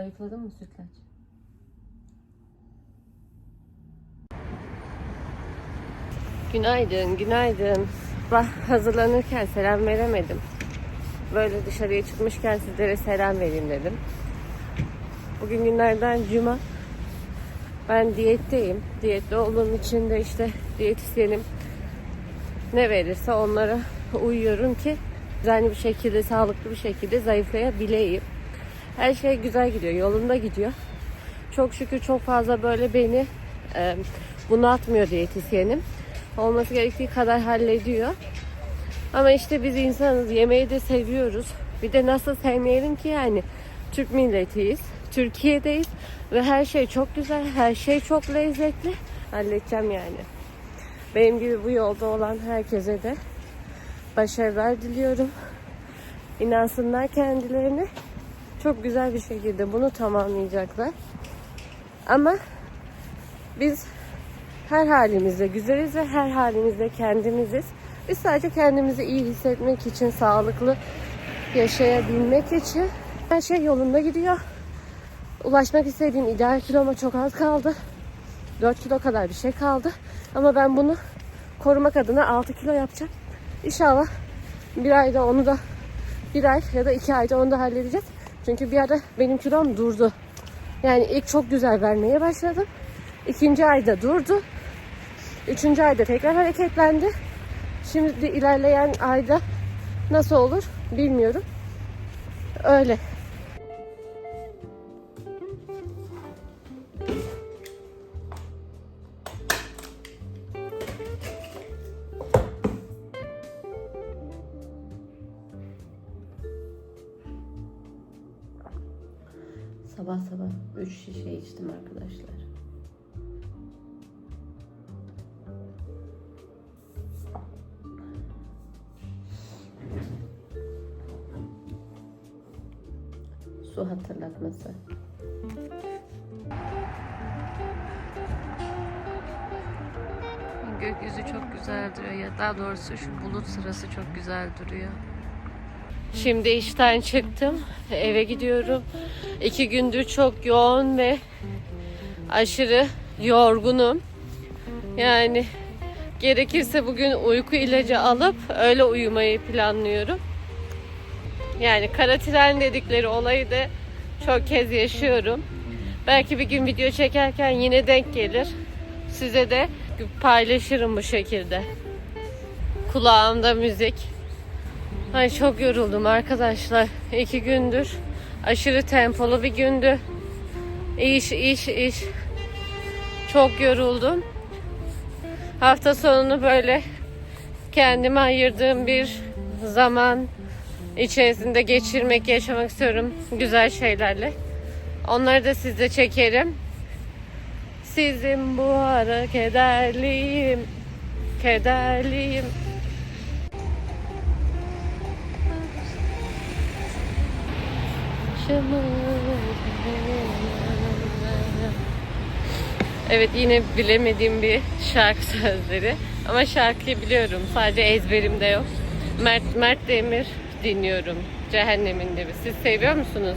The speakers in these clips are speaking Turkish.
Zayıfladı mı sütlaç? Günaydın, günaydın. Bah, hazırlanırken selam veremedim. Böyle dışarıya çıkmışken sizlere selam vereyim dedim. Bugün günlerden cuma. Ben diyetteyim. Diyette olduğum için de işte diyetisyenim ne verirse onlara uyuyorum ki düzenli bir şekilde, sağlıklı bir şekilde zayıflayabileyim. Her şey güzel gidiyor, yolunda gidiyor. Çok şükür çok fazla böyle beni e, bunaltmıyor diyetisyenim. Olması gerektiği kadar hallediyor. Ama işte biz insanız, yemeği de seviyoruz. Bir de nasıl sevmeyelim ki yani. Türk milletiyiz, Türkiye'deyiz ve her şey çok güzel, her şey çok lezzetli. Halledeceğim yani. Benim gibi bu yolda olan herkese de başarılar diliyorum. İnansınlar kendilerine. Çok güzel bir şekilde bunu tamamlayacaklar. Ama biz her halimizde güzeliz ve her halimizde kendimiziz. Biz sadece kendimizi iyi hissetmek için, sağlıklı yaşayabilmek için her şey yolunda gidiyor. Ulaşmak istediğim ideal kiloma çok az kaldı. 4 kilo kadar bir şey kaldı. Ama ben bunu korumak adına 6 kilo yapacağım. İnşallah bir ayda onu da bir ay ya da iki ayda onu da halledeceğiz. Çünkü bir ara benim kilom durdu. Yani ilk çok güzel vermeye başladım. İkinci ayda durdu. Üçüncü ayda tekrar hareketlendi. Şimdi ilerleyen ayda nasıl olur bilmiyorum. Öyle. Sabah sabah 3 şişe içtim arkadaşlar. Su hatırlatması. Gökyüzü çok güzel duruyor ya daha doğrusu şu bulut sırası çok güzel duruyor. Şimdi işten çıktım. Eve gidiyorum. İki gündür çok yoğun ve aşırı yorgunum. Yani gerekirse bugün uyku ilacı alıp öyle uyumayı planlıyorum. Yani kara tren dedikleri olayı da çok kez yaşıyorum. Belki bir gün video çekerken yine denk gelir. Size de paylaşırım bu şekilde. Kulağımda müzik. Ay çok yoruldum arkadaşlar. İki gündür aşırı tempolu bir gündü. İş, iş, iş. Çok yoruldum. Hafta sonunu böyle kendime ayırdığım bir zaman içerisinde geçirmek, yaşamak istiyorum güzel şeylerle. Onları da sizle çekerim. Sizin bu ara kederliyim, kederliyim. Evet yine bilemediğim bir şarkı sözleri. Ama şarkıyı biliyorum. Sadece ezberimde yok. Mert, Mert Demir dinliyorum. Cehennemin dibi. Siz seviyor musunuz?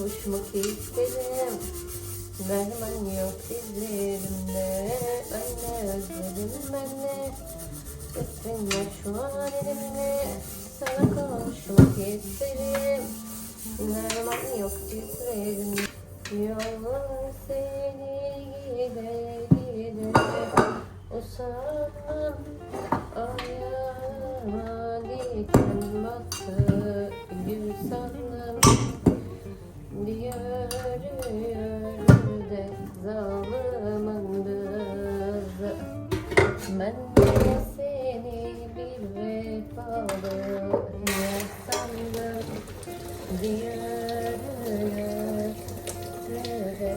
kavuşmak istedim. Derman yok dizlerimde Ben de özledim ben de Fikrin var şu an elimde Sana kavuşmak istedim. Derman yok dizlerimde. Yollar seni gide gide Usanmam ayağıma diken battı Gül sandım Yürü yürü de Ben seni bir vefalı yer sandım Yürü yürü de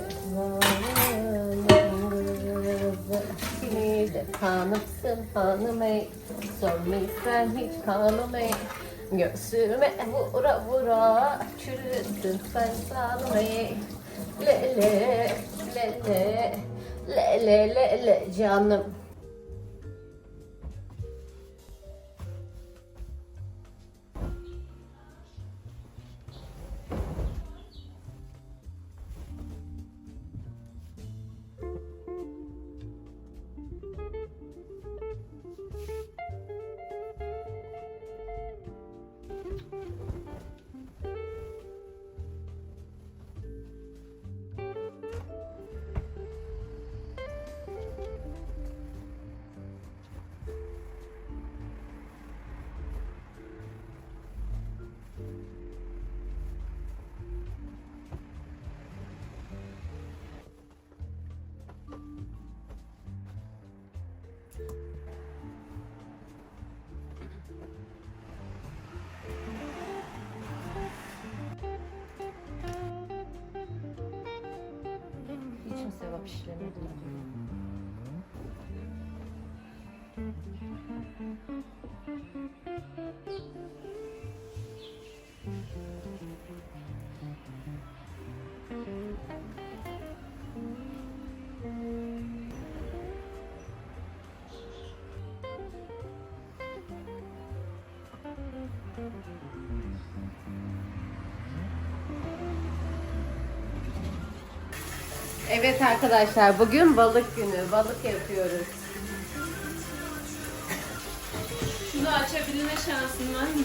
de tanıpsın hanım ey. Sormaysan hiç kanım ey Göğsüme vura vura çürüttün sen sanım ey Le le le le le le le le canım Hiç mi sevap Evet arkadaşlar bugün balık günü. Balık yapıyoruz. Şunu açabilme şansın var mı?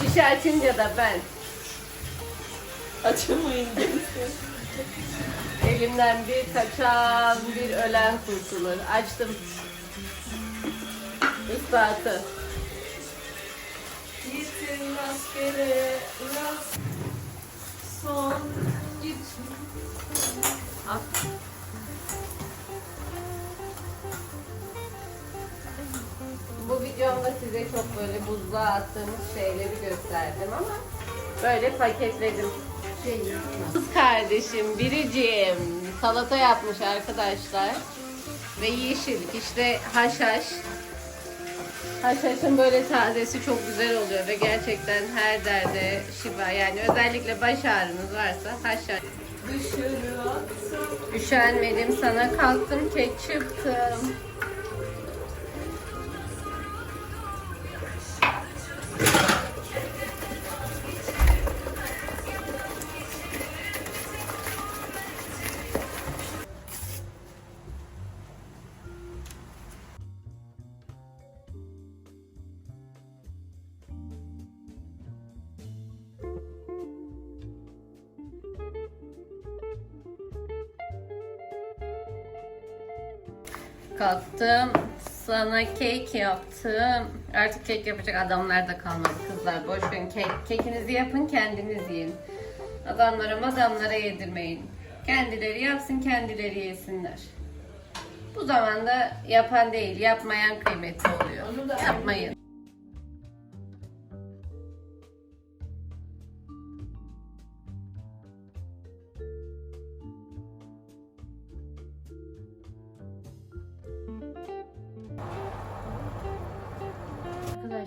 Şişe açınca da ben. Açamayın Elimden bir kaçan bir ölen kurtulur. Açtım. Ispatı. Gittin rastgele rast son Al. Bu videomda size çok böyle buzluğa attığımız şeyleri gösterdim ama böyle paketledim. Kız kardeşim biricim salata yapmış arkadaşlar ve yeşillik işte haşhaş. Haşhaşın böyle tazesi çok güzel oluyor ve gerçekten her derde şifa yani özellikle baş ağrınız varsa haşhaş. Üşenmedim sana kalktım kek çıktım. Kalktım. Sana kek yaptım. Artık kek yapacak adamlar da kalmadı kızlar. Boş verin kek. Kekinizi yapın kendiniz yiyin. Adamlara adamlara yedirmeyin. Kendileri yapsın kendileri yesinler. Bu zamanda yapan değil yapmayan kıymetli oluyor. Yapmayın.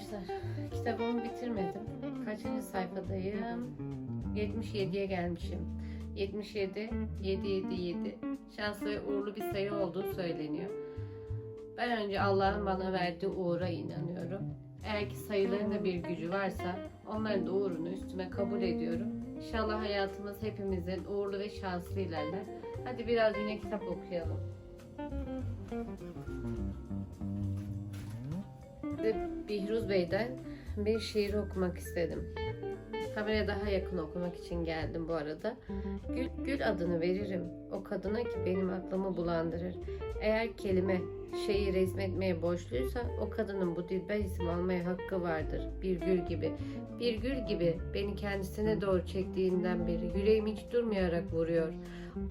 Arkadaşlar kitabımı bitirmedim. Kaçıncı sayfadayım? 77'ye gelmişim. 77, 777. Şanslı ve uğurlu bir sayı olduğu söyleniyor. Ben önce Allah'ın bana verdiği uğura inanıyorum. Eğer ki sayıların da bir gücü varsa onların da uğrunu üstüme kabul ediyorum. İnşallah hayatımız hepimizin uğurlu ve şanslı ilerler. Hadi biraz yine kitap okuyalım. Bihruz Bey'den bir şiir okumak istedim. Kameraya daha yakın okumak için geldim bu arada. Gül, gül adını veririm o kadına ki benim aklımı bulandırır. Eğer kelime şeyi resmetmeye borçluysa o kadının bu dilber isim almaya hakkı vardır. Bir gül gibi. Bir gül gibi beni kendisine doğru çektiğinden beri yüreğim hiç durmayarak vuruyor.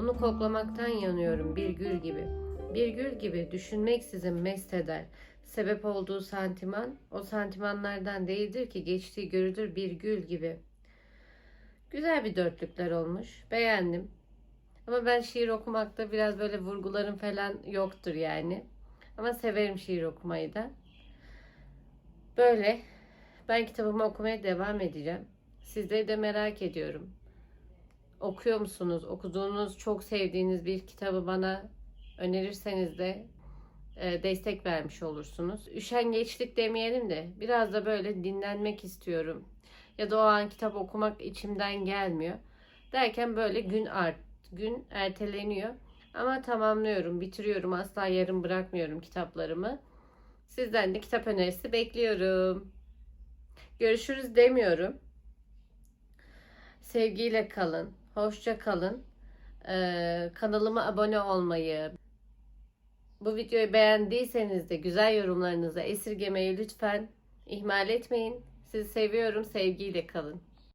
Onu koklamaktan yanıyorum bir gül gibi. Bir gül gibi düşünmeksizin mest eder. Sebep olduğu santiman o santimanlardan değildir ki geçtiği görülür bir gül gibi. Güzel bir dörtlükler olmuş. Beğendim. Ama ben şiir okumakta biraz böyle vurgularım falan yoktur yani. Ama severim şiir okumayı da. Böyle. Ben kitabımı okumaya devam edeceğim. Sizleri de merak ediyorum. Okuyor musunuz? Okuduğunuz, çok sevdiğiniz bir kitabı bana önerirseniz de destek vermiş olursunuz. Üşengeçlik demeyelim de biraz da böyle dinlenmek istiyorum. Ya da o an kitap okumak içimden gelmiyor. Derken böyle gün art, gün erteleniyor. Ama tamamlıyorum, bitiriyorum. Asla yarım bırakmıyorum kitaplarımı. Sizden de kitap önerisi bekliyorum. Görüşürüz demiyorum. Sevgiyle kalın, hoşça kalın. Ee, kanalıma abone olmayı, bu videoyu beğendiyseniz de güzel yorumlarınızı esirgemeyi lütfen ihmal etmeyin. Sizi seviyorum, sevgiyle kalın.